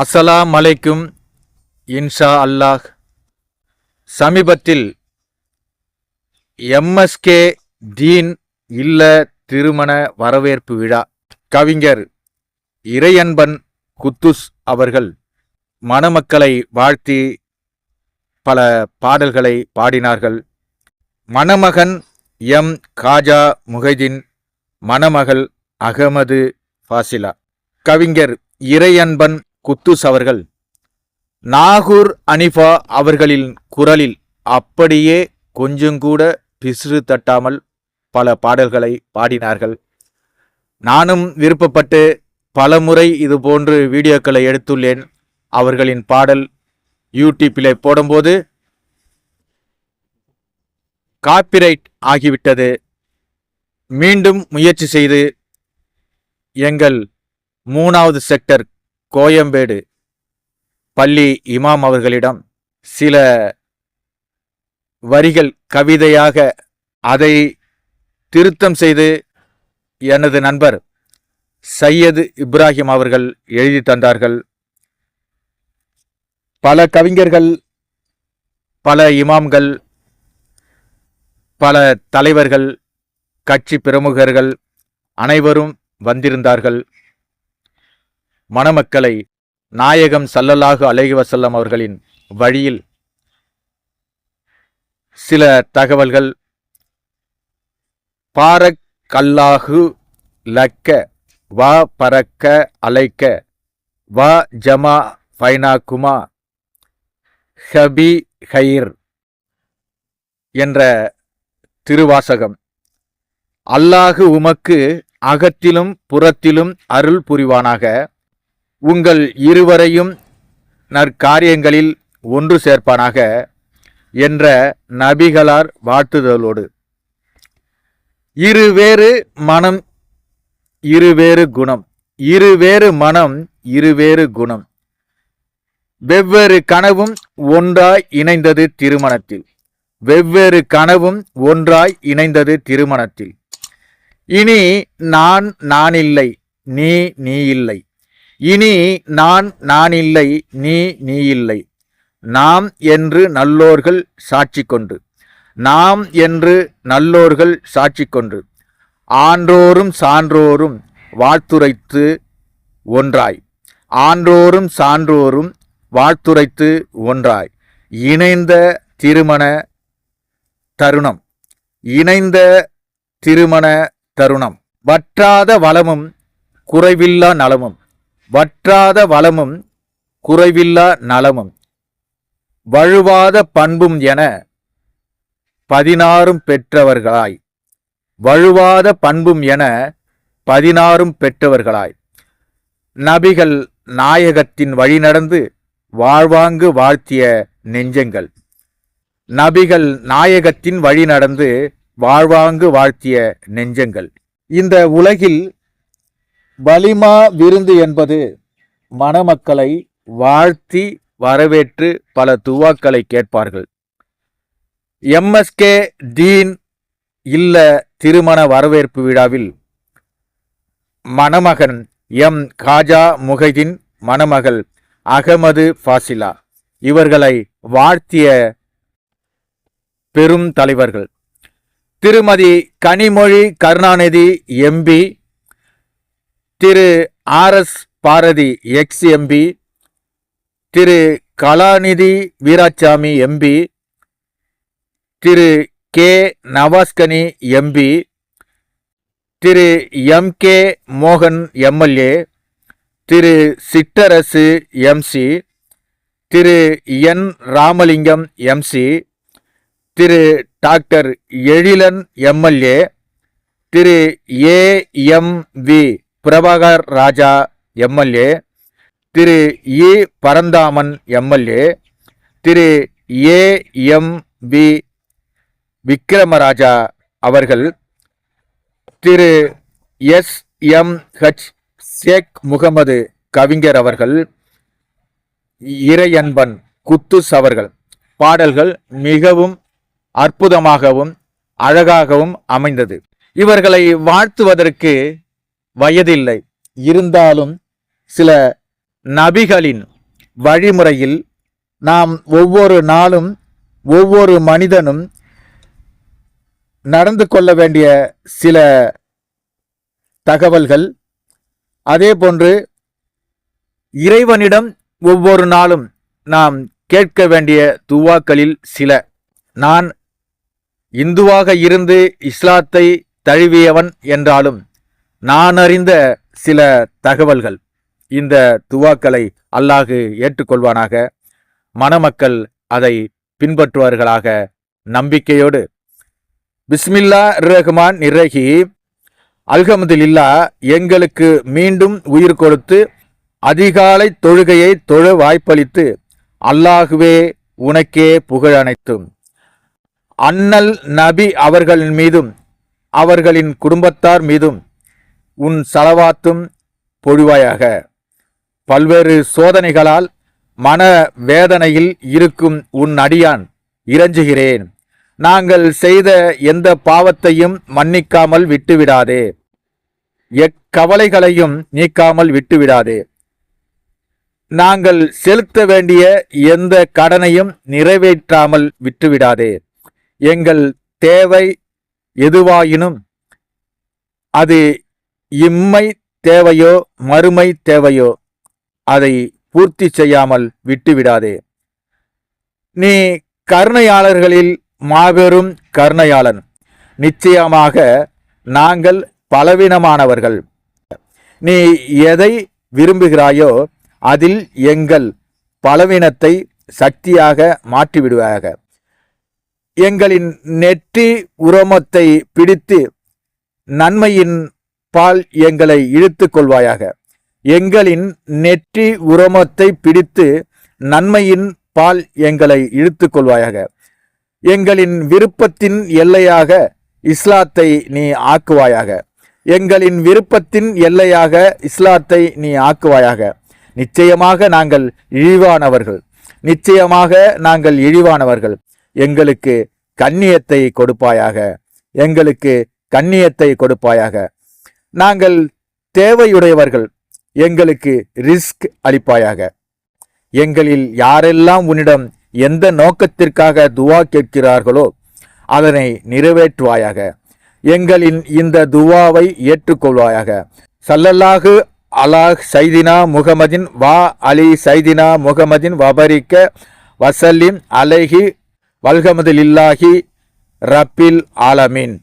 அஸ்ஸலாம் அலைக்கும் இன்ஷா அல்லாஹ். சமீபத்தில் எம்எஸ்கே தீன் இல்ல திருமண வரவேற்பு விழா. கவிஞர் இறையன்பன் குத்துஸ் அவர்கள் மணமக்களை வாழ்த்தி பல பாடல்களை பாடினார்கள். மணமகன் எம். காஜா முகைதீன் மணமகள் அகமது ஃபாசிலா. கவிஞர் இறையன்பன் குத்துஸ் அவர்கள் நாகூர் அனிஃபா அவர்களின் குரலில் அப்படியே கொஞ்சங்கூட பிசிறு தட்டாமல் பல பாடல்களை பாடினார்கள். நானும் விருப்பப்பட்டு பலமுறை இது போன்று வீடியோக்களை எடுத்துள்ளேன். அவர்களின் பாடல் யூடியூப்பில் போடும்போது காப்பிரைட் ஆகிவிட்டது. மீண்டும் முயற்சி செய்து எங்கள் மூணாவது செக்டர் கோயம்பேடு பள்ளி இமாம் அவர்களிடம் சில வரிகள் கவிதையாக அதை திருத்தம் செய்து எனது நண்பர் சையது இப்ராஹிம் அவர்கள் எழுதி தந்தார்கள். பல கவிஞர்கள் பல இமாம்கள் பல தலைவர்கள் கட்சி பிரமுகர்கள் அனைவரும் வந்திருந்தார்கள். மணமக்களை நாயகம் சல்லல்லாஹு அலஹி வசல்லம் அவர்களின் வழியில் சில தகவல்கள். பாரக் கல்லாஹு லக்க வா பறக்க அலைக்க வா ஜமா ஃபைனாகுமா ஹபி ஹயிர் என்ற திருவாசகம். அல்லாஹு உமக்கு அகத்திலும் புறத்திலும் அருள் புரிவானாக. உங்கள் இருவரையும் நற்காரியங்களில் ஒன்று சேர்ப்பானாக என்ற நபிகளார் வாழ்த்துதலோடு. இருவேறு மனம் இருவேறு குணம். இருவேறு மனம் இருவேறு குணம். வெவ்வேறு கனவும் ஒன்றாய் இணைந்தது திருமணத்தில். வெவ்வேறு கனவும் ஒன்றாய் இணைந்தது திருமணத்தில். இனி நான் நான் இல்லை நீ நீ இல்லை. இனி நான் நான் இல்லை நீ நீ இல்லை நாம் என்று நல்லோர்கள் சாட்சி கொண்டு நாம் என்று நல்லோர்கள் சாட்சி கொண்டு ஆன்றோரும் சான்றோரும் வாழ்த்துரைத்து ஒன்றாய். ஆன்றோரும் சான்றோரும் வாழ்த்துரைத்து ஒன்றாய். இணைந்த திருமண தருணம். இணைந்த திருமண தருணம். வற்றாத வளமும் குறைவில்லா நலமும். வற்றாத வளமும் குறைவில்லா நலமும். வழுவாத பண்பும் என பதினாறும் பெற்றவர்களாய். வழுவாத பண்பும் என பதினாறும் பெற்றவர்களாய். நபிகள் நாயகத்தின் வழி நடந்து வாழ்வாங்கு வாழ்த்திய நெஞ்சங்கள். நபிகள் நாயகத்தின் வழி நடந்து வாழ்வாங்கு வாழ்த்திய நெஞ்சங்கள். இந்த உலகில் வலிமா விருந்து என்பது மணமக்களை வாழ்த்தி வரவேற்று பல துவாக்களை கேட்பார்கள். எம்எஸ்கே தீன் இல்ல திருமண வரவேற்பு விழாவில் மணமகன் எம் காஜா முகைதீன் மணமகள் அகமது ஃபாசிலா இவர்களை வாழ்த்திய பெரும் தலைவர்கள். Thirumathi Kanimozhi Karunanidhi MP Thiru R S Bharathi ex MP Thiru Kalanidhi Veeraswamy MP Thiru K Navaskani MP Thiru M K மோகன் MLA Thiru Chittarasu MC Thiru N Ramalingam MC Thiru doctor Ezhilan MLA Thiru A M V Prabhakar Raja MLA Thiru E. Paranthaman MLA Thiru A. M. V Vikramaraja அவர்கள் Thiru S. M. H. Sheikh Mohammed கவிஞர் அவர்கள் இறையன்பன் குத்துஸ் அவர்கள். பாடல்கள் மிகவும் அற்புதமாகவும் அழகாகவும் அமைந்தது. இவர்களை வாழ்த்துவதற்கு வயதில்லை. இருந்தாலும் சில நபிகளின் வழிமுறையில் நாம் ஒவ்வொரு நாளும் ஒவ்வொரு மனிதனும் நடந்து கொள்ள வேண்டிய சில தகவல்கள். அதே போன்று இறைவனிடம் ஒவ்வொரு நாளும் நாம் கேட்க வேண்டிய துவாக்களில் சில. நான் இந்துவாக இருந்து இஸ்லாத்தை தழுவியவன் என்றாலும் நான் அறிந்த சில தகவல்கள். இந்த துவாக்களை அல்லாஹு ஏற்றுக்கொள்வானாக. மணமக்கள் அதை பின்பற்றுவார்களாக நம்பிக்கையோடு. பிஸ்மில்லா ரஹ்மான் நிரகி அல்ஹமதுல்லா எங்களுக்கு மீண்டும் உயிர் கொடுத்து அதிகாலை தொழுகையை தொழ வாய்ப்பளித்து அல்லாகுவே உனக்கே புகழ் அனைத்தும். அண்ணல் நபி அவர்களின் மீதும் அவர்களின் குடும்பத்தார் மீதும் உன் சலவாத்தும் பொழிவாயாக. பல்வேறு சோதனைகளால் மன வேதனையில் இருக்கும் உன் அடியான் இறஞ்சுகிறேன் நாங்கள் செய்த எந்த பாவத்தையும் மன்னிக்காமல் விட்டுவிடாதே. எக்கவலைகளையும் நீக்காமல் விட்டுவிடாதே. நாங்கள் செலுத்த வேண்டிய எந்த கடனையும் நிறைவேற்றாமல் விட்டுவிடாதே. எங்கள் தேவை எதுவாயினும் அது இம்மை தேவையோ மறுமை தேவையோ அதை பூர்த்தி செய்யாமல் விட்டுவிடாதே. நீ கருணையாளர்களில் மாபெரும் கருணையாளன். நிச்சயமாக நாங்கள் பலவீனமானவர்கள். நீ எதை விரும்புகிறாயோ அதில் எங்கள் பலவீனத்தை சக்தியாக மாற்றிவிடுவாக எங்களின் நெற்றி உரோமத்தை பிடித்து நன்மையின் பால் எங்களை இழுத்து கொள்வாயாக. எங்களின் நெற்றி உரமத்தை பிடித்து நன்மையின் பால் எங்களை இழுத்து கொள்வாயாக. எங்களின் விருப்பத்தின் எல்லையாக இஸ்லாத்தை நீ ஆக்குவாயாக. எங்களின் விருப்பத்தின் எல்லையாக இஸ்லாத்தை நீ ஆக்குவாயாக. நிச்சயமாக நாங்கள் இழிவானவர்கள். நிச்சயமாக நாங்கள் இழிவானவர்கள். எங்களுக்கு கண்ணியத்தை கொடுப்பாயாக. எங்களுக்கு கண்ணியத்தை கொடுப்பாயாக. நாங்கள் தேவையுடையவர்கள். எங்களுக்கு ரிஸ்க் அளிப்பாயாக. எங்களில் யாரெல்லாம் உன்னிடம் எந்த நோக்கத்திற்காக துவா கேட்கிறார்களோ அதனை நிறைவேற்றுவாயாக. எங்களின் இந்த துவாவை ஏற்றுக்கொள்வாயாக. சல்லல்லாஹு அலாஹ் சைதினா முகமதின் வா அலி சைதினா முகமதின் வபரிக்க வசல்லிம் அலைஹி வல்கமதுலில்லாஹி ரப்பில் ஆலமீன்.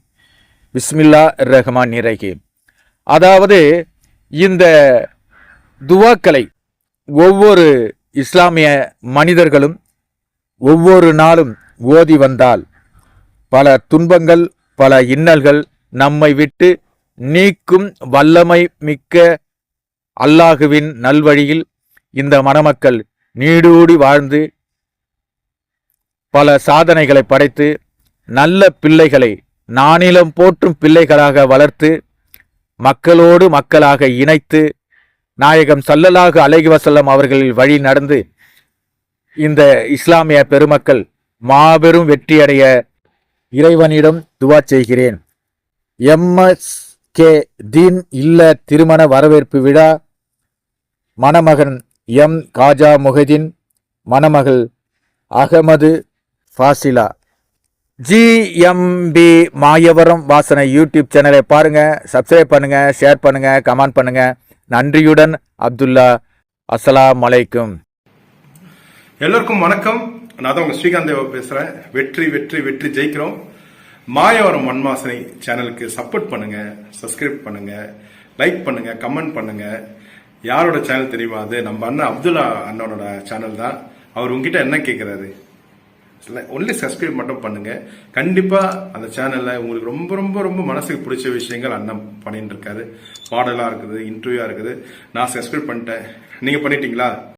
பிஸ்மில்லா ரஹ்மான் நிரகி அதாவது இந்த துவாக்களை ஒவ்வொரு இஸ்லாமிய மனிதர்களும் ஒவ்வொரு நாளும் ஓதி வந்தால் பல துன்பங்கள் பல இன்னல்கள் நம்மை விட்டு நீக்கும் வல்லமை மிக்க அல்லாஹுவின் நல்வழியில் இந்த மணமக்கள் நீடூடி வாழ்ந்து பல சாதனைகளை படைத்து நல்ல பிள்ளைகளை நானிலம் போற்றும் பிள்ளைகளாக வளர்த்து மக்களோடு மக்களாக இணைத்து நாயகம் சல்லலாக அலைகி வசல்லம் அவர்களில் வழி நடந்து இந்த இஸ்லாமிய பெருமக்கள் மாபெரும் வெற்றியடைய இறைவனிடம் துவா செய்கிறேன். எம்எஸ் கே தீன் இல்ல திருமண வரவேற்பு விழா மணமகன் எம் காஜா முஹதீன் மணமகள் அகமது ஃபாசிலா. ஜிஎம்பி மாயவரம் வாசனை யூடியூப் சேனலை பாருங்கள் சப்ஸ்கிரைப் பண்ணுங்கள் ஷேர் பண்ணுங்கள் கமெண்ட் பண்ணுங்கள் நன்றியுடன் அப்துல்லா. அஸ்லாம் அலைக்கும் எல்லோருக்கும் வணக்கம். நான் தான் உங்கள் ஸ்ரீகாந்த் தேவா பேசுகிறேன் வெற்றி வெற்றி வெற்றி ஜெயிக்கிறோம். மாயவரம் மண்வாசனை சேனலுக்கு சப்போர்ட் பண்ணுங்க சப்ஸ்கிரைப் பண்ணுங்க லைக் பண்ணுங்க கமெண்ட் பண்ணுங்க. யாரோட சேனல் தெரியுமா அது? நம்ம அண்ணன் அப்துல்லா அண்ணனோட சேனல் தான். அவர் உங்ககிட்ட என்ன கேட்குறாரு ஒன்லி சப்ஸ்கிரைப் மட்டும் பண்ணுங்க. கண்டிப்பா அந்த சேனல்ல உங்களுக்கு ரொம்ப ரொம்ப ரொம்ப மனசுக்கு பிடிச்ச விஷயங்கள் அண்ணன் பண்ணிட்டு இருக்காரு. பாடலா இருக்குது இன்டர்வியூவா இருக்குது. நான் சப்ஸ்கிரைப் பண்ணிட்டேன். நீங்க பண்ணிட்டீங்களா?